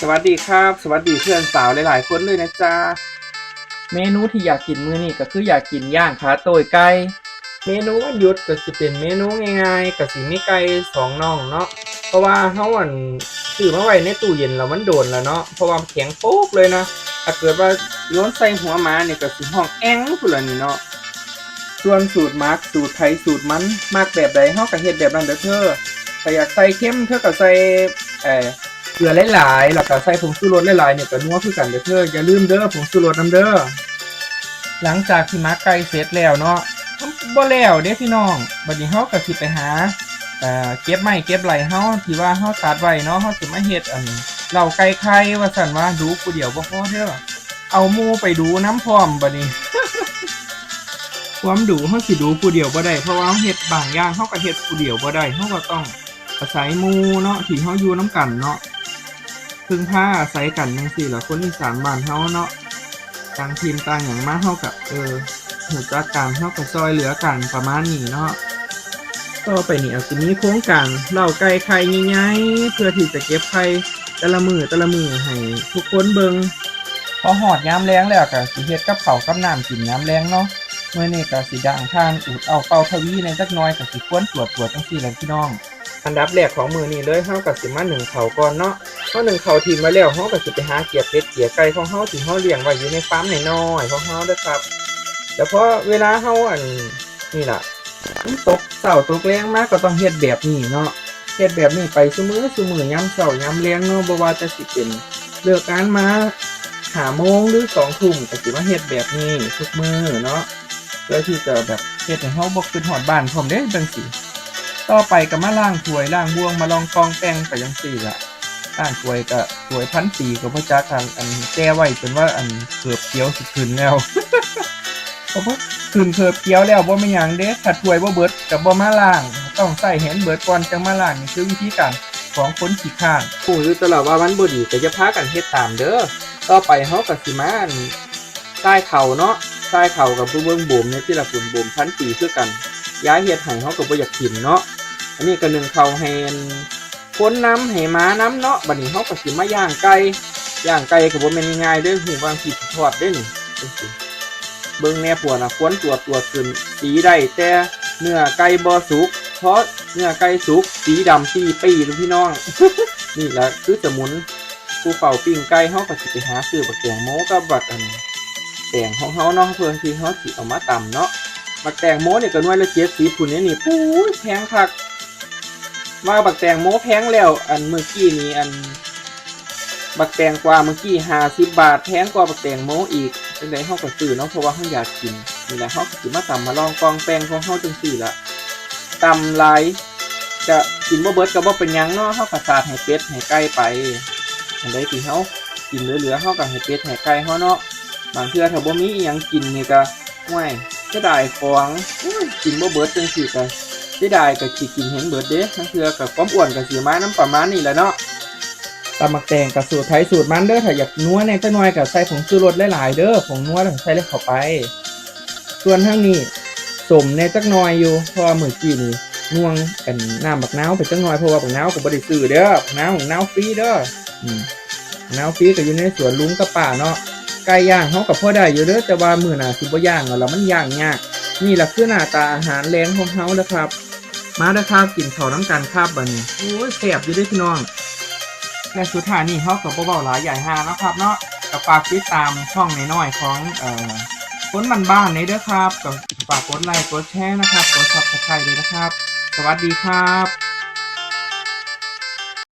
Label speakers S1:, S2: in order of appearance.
S1: สวัสดีครับ สวัสดีเพื่อนสาวหลายๆ คนเลยนะจ๊ะ
S2: เมนูที่อยากกินมื้อนี้ก็คืออยากกินย่างขาโต้ยไก่
S1: เมนูวันหยุดก็สิเป็นเมนูง่ายๆก็สิมีไก่สองน่องเนาะเพราะว่าเฮาอันซื้อมาไว้ในตู้เย็นแล้วมันโดนแล้วเนาะเพราะว่ามันแข็งโป๊กเลยนะถ้าเกิดว่าโยนใส่หัวหมาเนี่ยก็สิห้องแอ้งพุ่นละนี่เนาะส่วนสูตรมักสูตรไทยสูตรมันมักแบบใดเฮาก็เฮ็ดแบบนั้นเด้อเธอถ้าอยากใส่เค็มเธอก็ใส่เอ่อ ลือหลายๆแล้วก็ใส่ผงชูรสหลายๆเนี่ยก็นัวคือกันเด้อเธออย่าลืมเด้อผงชูรสนํเด้อหลังจากที่มักไก่เสร็จแล้วเนาะบ่แล้วเด้พี่น้องบัดนี้เฮาก็สิไปหาเอ่อเก็บไม้เก็บไหลเฮาที่ว่าเฮาตัดไว้เนาะเฮาสิมาเฮ็ดอันเหล่าไก่ไข่ว่าซั่นว่าดูผู้เดียวบ่พอเด้อเอาหมู่ไปดูน้ำพร้อมบัดนี้ความดูเฮาสิดูผู้เดียวบ่ได้เพราะว่าเฮาเฮ็ดบางอย่างเฮาก็เฮ็ดผู้เดียวบ่ได้เฮาก็ต้องอาศัยหมู่เนาะที่เฮาอยู่นํกันเนาะ พึ่งพาอาศัยกันจังซี่ละคนอีสานบ้านเฮาเนาะต่างทีมต่างอย่างมากเท่ากับเออหูจักการเท่ากับซอยเหลือกันประมาณนี้เนาะต่อไปนี่อาจจะมีโครงการเล่าไก่ไข่ง่ายๆเพื่อที่จะเก็บไข่แต่ละมือแต่ละมือให้ทุกคนเบิงพอหอดยามแรงแล้วก็สิเฮ็ดกับเขากับน้ำกินยามแรงเนาะเมื่อนี้ก็สิด่างทานอูดเอาเป่าทวีในจักน้อยก็สิควรตรวจตรวจจังซี่แหละพี่น้อง อันดับแรกของมือนี้เลยเฮาก็สิมาหนึ่งเขาก่อนเนาะ เฮาหนึ่งเขาทีมมาแล้วเฮาก็สิไปหาเกียร์เป็ดเกียร์ไก่ของเฮาที่เฮาเลี้ยงไว้อยู่ในฟาร์มน้อยๆของเฮาเด้อครับแต่พอเวลาเฮาอันนี่ล่ะมันตกเช้าตกแรงมากก็ต้องเฮ็ดแบบนี้เนาะเฮ็ดแบบนี้ไปซุมื้อซุมื้อยามเช้ายามแรงเนาะบ่ว่าจะสิเป็นเลิกงานมาหาโมงหรือ2ทุ่มก็สิมาเฮ็ดแบบนี้ทุกมื้อเนาะเพื่อที่จะแบบเฮ็ดให้เฮาบ่ขึ้นฮอดบ้านพร้อมเด้จังซี่ต่อไปก็มาล้างถ้วยล้างบ่วงมาลองกองแป้งไปจังซี่ล่ะ อ่านถวยก็ถวยพันปีก็พระจักทางอันแก้ไว้เป็นว่าอันเกือบเกี้ยวสิขึ้นแล้วเพราะว่าขึ้นเกือบเกี้ยวแล้วบ่าไม่ยังเด้ถ้าถวยบ่าเบิร์ดกับบ่มาล้าง ต้องใส่แหนเบิร์ดก่อนจังมาล้างนี่คือวิธีการของคนขี้ข้านผู้อยู่ตลอดว่ามันบ่ดีก็จะพากันเฮ็ดตามเด้อต่อไปเฮาก็สิมาอันใต้เข่าเนาะใต้เข่ากับผู้เบิ่งบ่มเนี่ยที่ละปุ่นบ่มพันปีคือกัน ย้ายเฮ็ดให้เฮาก็บ่อยากกินเนาะอันนี้ก็หนึ่งเข่าแฮน คนน้ำให้ม้าน้ำเนาะบัดนี้เฮาก็สิมาย่างไก่ย่างไก่ก็บ่แม่นง่ายเด้อหูบางทีสิทอดเด้นี่เบิ่งแน่ผัวน่ะควรตัวตัวขึ้นสีได้แต่เนื้อไก่บ่สุกเพราะเนื้อไก่สุกสีดำสีปีลูกพี่น้อง นี่แหละคือสมุนผู้เฝ้าปิ้งไก่เฮาก็สิไปหาซื้อบักแตงโมกับบักอันแตงของเฮาเนาะเพื่อที่เฮาสิเอามาตำเนาะบักแตงโมนี่ก็น่วยละ70พุ่นนี่นี่ปุ้ยแพงคัก ว่าบักแตงโม้แพงแล้ว อันเมื่อกี้นี้อัน บักแตงกว่าเมื่อกี้ห้าสิบบาทแพงกว่าบักแตงโม้อีกเป็นไงเฮาก็ซื้อเนาะเพราะว่าเฮาอยากกินนี่แหละเฮาก็สิมาตำมาลองกองแป้งของเฮาจังซี่ละตำหลายจะกินบ่เบิร์ดก็บ่เป็นยังเนาะเฮาก็สาดให้เป็ดให้ไก่ไปอันใดที่เฮากินเหลือๆเฮาก็ให้เป็ดให้ไก่เฮาเนาะบางเทื่อถ้าบ่มีอีหยังกินนี่ก็ห่วยก็ได้ของกินบ่เบิร์ดจังซี่ก็เสียดายก็สิกินเห็นเบิดเด้ทั้งเทือกับความอ้วนกับสีไม้น้ำประมาณนี้แหละเนาะตำมักแตงกับสูตรไทยสูตรมันเด้อถ้าอยากนัวเนี่ยจะน้อยกับใส่ผงชูรสหลายๆเด้อผงนัวแล้วใส่เล็กเข้าไป ส่วนทั้งนี้สมเนี่ยจักหน่อยอยู่เพราะว่ามื้อกี้นี่น่วงกันน้ำบักน้าวไปจักหน่อยเพราะว่าบักนาวก็บ่ได้ซื้อเด้อบักนาวของนาวฟรีเด้ออืมบักนาวฟรีก็อยู่ในสวนลุงกับป้าเนาะไก่ย่างเฮาก็พอได้อยู่เด้อแต่ว่ามือหน้าสิบ่ย่างแล้วล่ะมันย่างยากนี่แหละคือหน้าตาอาหารแรงของเฮานะครับ มาเด้อครับกินข้าวน้ำกันครับบัดนี้โอ้ยแซ่บอยู่ด้วยพี่น้อง และสุดท้ายนี่เขากับเบาหลายใหญ่ห้านะครับเนาะกับฝากติดตามช่องน้อยๆของเอ่อคนบ้านๆนี่เด้อครับกับฝากกดไลค์กดแชร์นะครับกดซับสไครต์เลยนะครับ สวัสดีครับ